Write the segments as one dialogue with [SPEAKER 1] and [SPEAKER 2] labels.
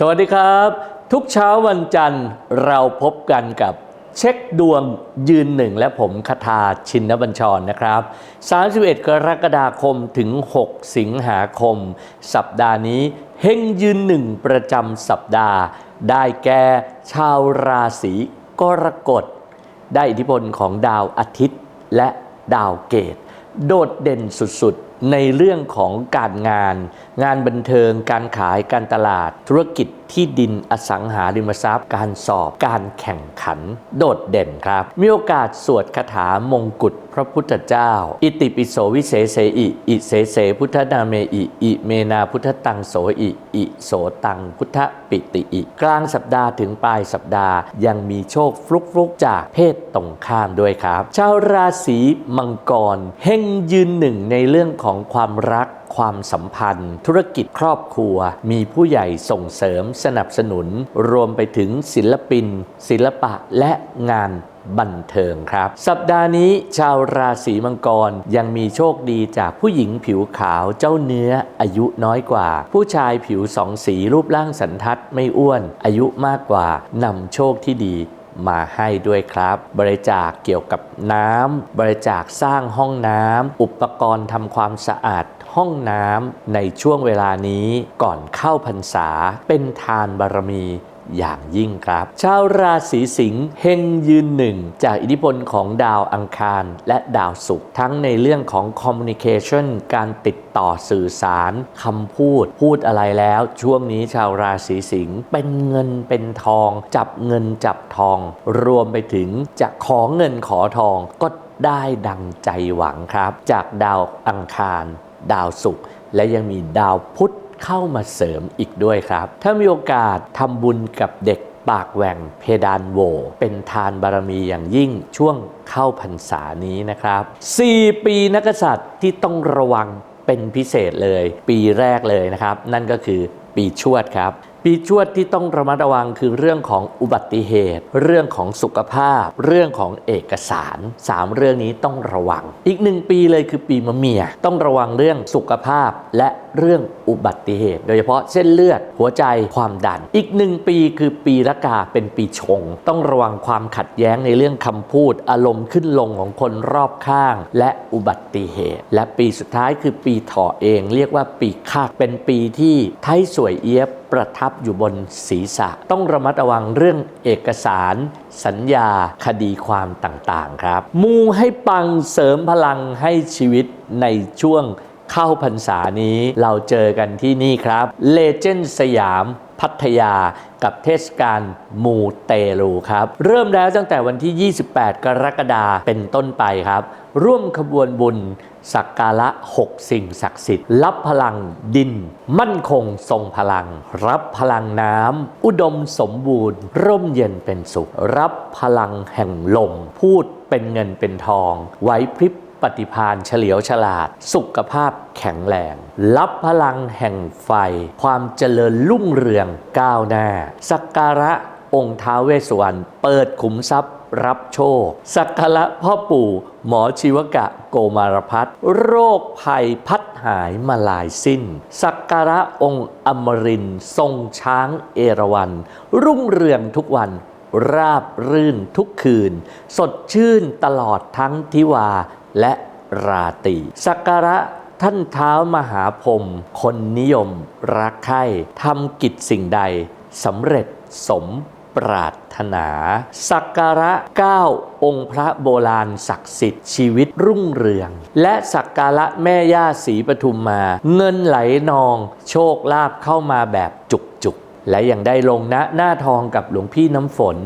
[SPEAKER 1] สวัสดีครับ ทุกเช้าวันจันทร์เราพบกันกับเช็คดวงยืนหนึ่งและผมคทาชินบัญชรนะครับ 31 กรกฎาคมถึง 6 สิงหาคม สัปดาห์นี้เฮงยืนหนึ่งประจำสัปดาห์ ได้แก่ชาวราศีกรกฎ ได้อิทธิพลของดาวอาทิตย์และดาวเกต โดดเด่นสุดๆ ในเรื่องของการงาน งานบันเทิง การขายการตลาดธุรกิจที่ดินอสังหาริมทรัพย์ การสอบการแข่งขัน โดดเด่นครับ มีโอกาสสวดคาถามงกุฎพระพุทธเจ้า อิติปิโสวิเศษเสอิ อิเสเสพุทธนาเมอิ อิเมนาพุทธตังโสอิ อิโสตังพุทธปิติอิ กลางสัปดาห์ถึงปลายสัปดาห์ ยังมีโชคฟลุกฟลุกๆจากเพศตรงข้ามด้วยครับ ชาวราศีมังกรเฮงยืนหนึ่งในเรื่องของความรัก ความสัมพันธ์ ธุรกิจครอบครัว มีผู้ใหญ่ส่งเสริมสนับสนุน รวมไปถึงศิลปิน ศิลปะและงานบันเทิงครับ สัปดาห์นี้ชาวราศีมังกรยังมีโชคดีจากผู้หญิงผิวขาวเจ้าเนื้ออายุน้อยกว่า ผู้ชายผิวสองสีรูปร่างสันทัดไม่อ้วนอายุมากกว่านำโชคที่ดี มาให้ด้วยครับ บริจาคเกี่ยวกับน้ำบริจาคสร้างห้องน้ำอุปกรณ์ทำความสะอาดห้องน้ำในช่วงเวลานี้ก่อนเข้าพรรษาเป็นทานบารมี อย่างยิ่งครับ ชาวราศีสิงห์เฮงยืนหนึ่ง จากอิทธิพลของดาวอังคารและดาวศุกร์ทั้งในเรื่องของ communication การติดต่อสื่อสารคำพูด พูดอะไรแล้ว ช่วงนี้ชาวราศีสิงห์เป็นเงินเป็นทอง จับเงินจับทอง รวมไปถึงจะขอเงินขอทองก็ได้ดังใจหวังครับ จากดาวอังคาร ดาวศุกร์และยังมีดาวพุธ เข้ามาเสริมอีกด้วยครับ ถ้ามีโอกาสทำบุญกับเด็กปากแหว่งเพดานโว เป็นทานบารมีอย่างยิ่งช่วงเข้าพรรษานี้นะครับ 4 ปีนักษัตริย์ที่ต้องระวังเป็นพิเศษเลย ปีแรกเลยนะครับ นั่นก็คือปีชวดครับ ปีชวดที่ต้องระมัดระวังคือเรื่องของอุบัติเหตุ เรื่องของสุขภาพ เรื่องของเอกสาร 3 เรื่องนี้ต้องระวัง อีกหนึ่งปีเลยคือปีมะเมีย ต้องระวังเรื่องสุขภาพและ เรื่องอุบัติเหตุ โดยเฉพาะเส้นเลือดหัวใจความดัน อีกหนึ่งปีคือปีละกาเป็นปีชง ต้องระวังความขัดแย้งในเรื่องคำพูด อารมณ์ขึ้นลงของคนรอบข้าง และอุบัติเหตุ และปีสุดท้ายคือปีถอเอง เรียกว่าปีคากเป็นปีที่ไทยสวยเอียบประทับอยู่บนศีรษะ ต้องระมัดระวังเรื่องเอกสาร สัญญา คดีความต่างๆ ครับ มูให้ปังเสริมพลังให้ชีวิตในช่วง เข้าพรรษานี้เราเจอกันที่นี่ครับเลเจนด์สยามพัทยากับเทศกาลมูเตลูครับ เริ่มแล้วตั้งแต่วันที่ 28 กรกฎาคมเป็นต้นไปครับ ร่วมขบวนบุญสักการะ 6 สิ่งศักดิ์สิทธิ์ รับพลังดิน มั่นคงทรงพลัง รับพลังน้ำ อุดมสมบูรณ์ ร่มเย็นเป็นสุข รับพลังแห่งลม พูดเป็นเงินเป็นทองไหวพริบ ปฏิพานเฉลียวฉลาด สุขภาพแข็งแรง รับพลังแห่งไฟ ความเจริญรุ่งเรืองก้าวหน้า สักการะองค์ท้าเวสวรรณเปิดขุมทรัพย์รับโชค สักการะพ่อปู่หมอชีวกะโกมารพัฒโรคภัยพัดหายมาลายสิ้น สักการะองค์อมรินทร์ทรงช้างเอราวัณรุ่งเรืองทุกวันราบรื่นทุกคืน สดชื่นตลอดทั้งทิวา และราตรีสักการะท่านเท้ามหาพรมคนนิยมรักใคร่ทำกิจสิ่งใดสำเร็จสมปรารถนา สักการะ 9 องค์พระโบราณศักดิ์สิทธิ์ ชีวิตรุ่งเรือง และสักการะแม่ย่าศรีปทุมมา เงินไหลนอง โชคลาภเข้ามาแบบจุกๆและยังได้ลงณหน้าทองกับหลวงพี่น้ำฝน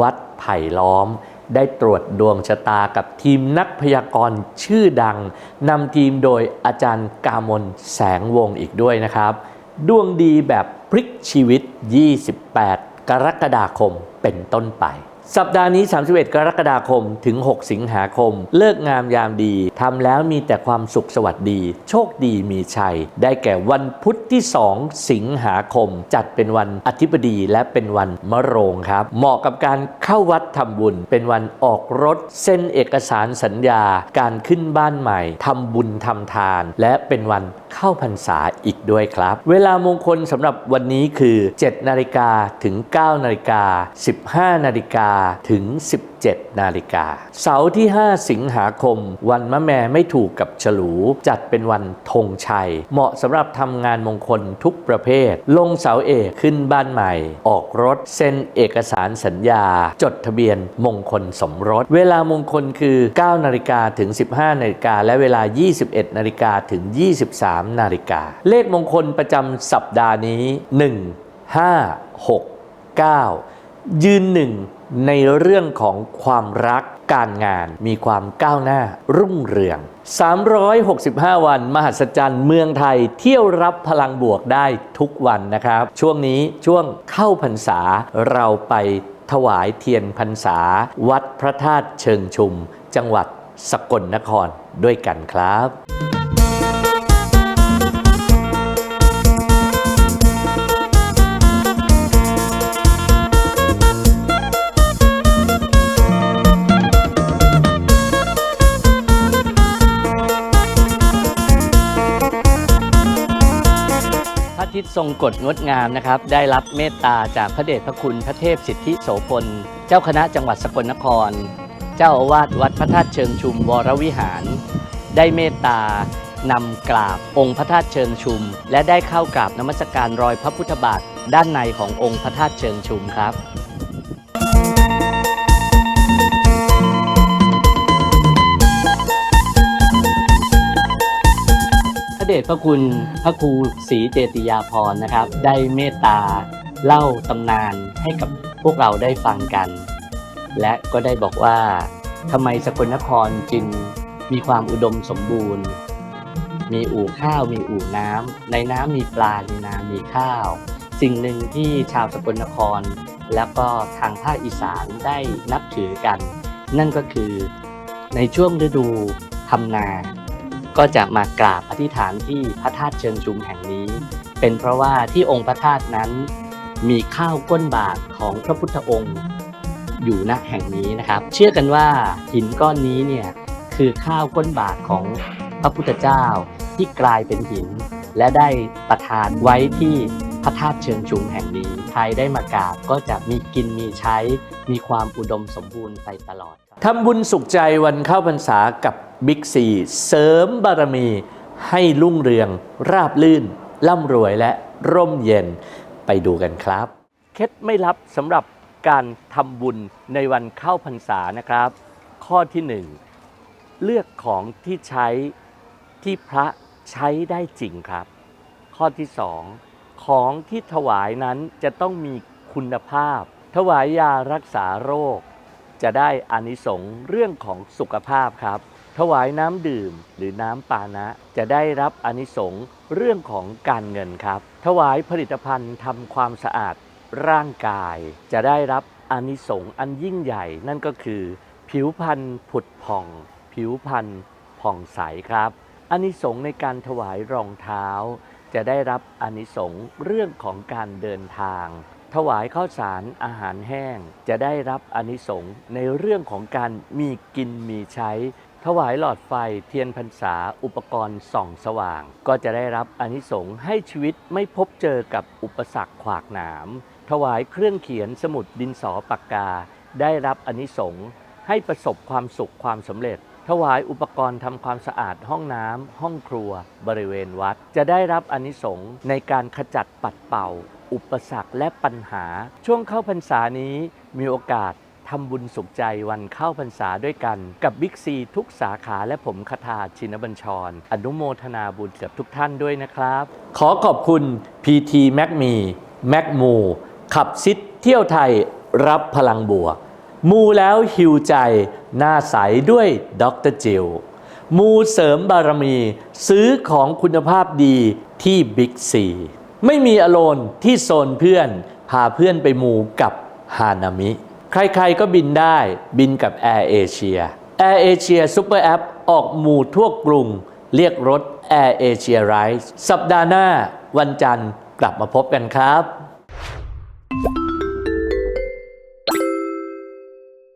[SPEAKER 1] วัดไผ่ล้อม ได้ตรวจดวงชะตากับทีมนักพยากรณ์ชื่อดังนำทีมโดยอาจารย์กามลแสงวงอีกด้วยนะครับ ดวงดีแบบพลิกชีวิต 28 กรกฎาคมเป็นต้นไป สัปดาห์นี้ 31 กรกฎาคม ถึง 6 สิงหาคม เลิกงามยามดี ทำแล้วมีแต่ความสุขสวัสดี โชคดีมีชัย ได้แก่วันพุธที่ 2 สิงหาคม จัดเป็นวันอธิบดีและเป็นวันมะโรงครับ เหมาะกับการเข้าวัดทำบุญ เป็นวันออกรถ เส้นเอกสารสัญญา การขึ้นบ้านใหม่ ทำบุญทำทาน และเป็นวัน เข้าพรรษาอีกด้วยครับ เวลามงคลสำหรับวันนี้คือ 7 นาฬิกาถึง 9 นาฬิกา 15 นาฬิกาถึง 17 นาฬิกา เสาร์ที่ 5 สิงหาคม วันมะแม่ไม่ถูกกับฉลู จัดเป็นวันธงชัย เหมาะสำหรับทำงานมงคลทุกประเภท ลงเสาเอกขึ้นบ้านใหม่ ออกรถเซ็นเอกสารสัญญา จดทะเบียนมงคลสมรส เวลามงคลคือ 9 นาฬิกาถึง 15 นาฬิกา และเวลา 21 นาฬิกาถึง 23 นาฬิกา เลขมงคลประจำสัปดาห์นี้ 1 5 6 9 ยืนหนึ่งในเรื่องของความรักการงานมีความก้าวหน้ารุ่งเรือง 365 วัน มหัศจรรย์เมืองไทยเที่ยวรับพลังบวกได้ทุกวันนะครับ ช่วงนี้ช่วงเข้าพรรษาเราไปถวายเทียนพรรษา วัดพระธาตุเชิงชุม จังหวัดสกลนครด้วยกันครับ ที่ทรงกฎงดงามนะครับ ได้รับเมตตาจากพระเดชพระคุณพระเทพสิทธิโสพล เจ้าคณะจังหวัดสกลนคร เจ้าอาวาสวัดพระธาตุเชิงชุมวรวิหาร ได้เมตตานำกราบองค์พระธาตุเชิงชุม และได้เข้ากราบนมัสการรอยพระพุทธบาทด้านในขององค์พระธาตุเชิงชุมครับ ดชพระคุณพระครูศรีเจติยาพรนะครับ ได้เมตตาเล่าตำนานให้กับพวกเราได้ฟังกัน และก็ได้บอกว่าทำไมสกลนครจึงมีความอุดมสมบูรณ์ มีอู่ข้าว มีอู่น้ำในน้ำมีปลาในนามีข้าว สิ่งหนึ่งที่ชาวสกลนคร แล้วก็ทางภาคอีสานได้นับถือกัน นั่นก็คือในช่วงฤดูทำนา ก็จะมากราบอธิษฐานที่พระธาตุเชิงชุมแห่งนี้ เป็นเพราะว่าที่องค์พระธาตุนั้น มีข้าวก้นบาทของพระพุทธองค์อยู่ณแห่งนี้นะครับ เชื่อกันว่าหินก้อนนี้เนี่ยคือข้าวก้นบาทของพระพุทธเจ้าที่กลายเป็นหิน และได้ประทานไว้ที่พระธาตุเชิงชุมแห่งนี้ใครได้มากราบก็จะมีกินมีใช้ มีความอุดมสมบูรณ์ไปตลอดทำบุญสุขใจวันเข้าพรรษากับ บิ๊กซีเสริมบารมี ให้รุ่งเรือง ราบลื่น ร่ำรวยและร่มเย็นไปดูกันครับ เคล็ดไม่ลับสำหรับการทำบุญในวันเข้าพรรษานะครับ ข้อที่หนึ่งเลือกของที่ใช้ที่พระใช้ได้จริงครับ ข้อที่สองของที่ถวายนั้นจะต้องมีคุณภาพ ถวายยารักษาโรค จะได้อานิสงส์เรื่องของสุขภาพครับ ถวายน้ำดื่มหรือน้ำปานะ จะได้รับอานิสงส์เรื่องของการเงินครับ ถวายผลิตภัณฑ์ทำความสะอาดร่างกาย จะได้รับอานิสงส์อันยิ่งใหญ่ นั่นก็คือ ผิวพรรณผุดผ่อง ผิวพรรณผ่องใสครับอานิสงส์ในการถวายรองเท้า จะได้รับอานิสงส์เรื่องของการเดินทาง ถวายข้าวสารอาหารแห้ง จะได้รับอานิสงส์ในเรื่องของการมีกินมีใช้ ถวายหลอดไฟเทียนพรรษาอุปกรณ์ส่องสว่าง ก็จะได้รับอานิสงส์ให้ชีวิตไม่พบเจอกับอุปสรรคขวากหนาม ถวายเครื่องเขียนสมุดดินสอปากกา ได้รับอานิสงส์ให้ประสบความสุขความสำเร็จ ถวายอุปกรณ์ทำความสะอาดห้องน้ำห้องครัว บริเวณวัด จะได้รับอานิสงส์ในการขจัดปัดเป่า อุปสรรคและปัญหา ช่วงเข้าพรรษานี้มีโอกาส ทำบุญสุขใจวันเข้าพรรษาด้วยกัน กับบิ๊กซีทุกสาขาและผมคทาชินบัญชร อนุโมทนาบุญกับทุกท่านด้วยนะครับ ขอขอบคุณ PT m a c m e m a c m o ขับซิดเที่ยวไทยรับพลังบวก มูแล้วหิวใจหน้าใสด้วยดรจิลมูเสริมบารมี ซื้อของคุณภาพดีที่บิ๊กซีไม่มีอโลนที่โซนเพื่อน พาเพื่อนไปมูกับฮานามิ ใครๆก็บินได้บินกับ Air Asia Air Asia Super App อออกหมู่ทั่วกรุง เรียกรถ Air Asia Rise สัปดาห์หน้าวันจันทร์กลับมาพบกันครับ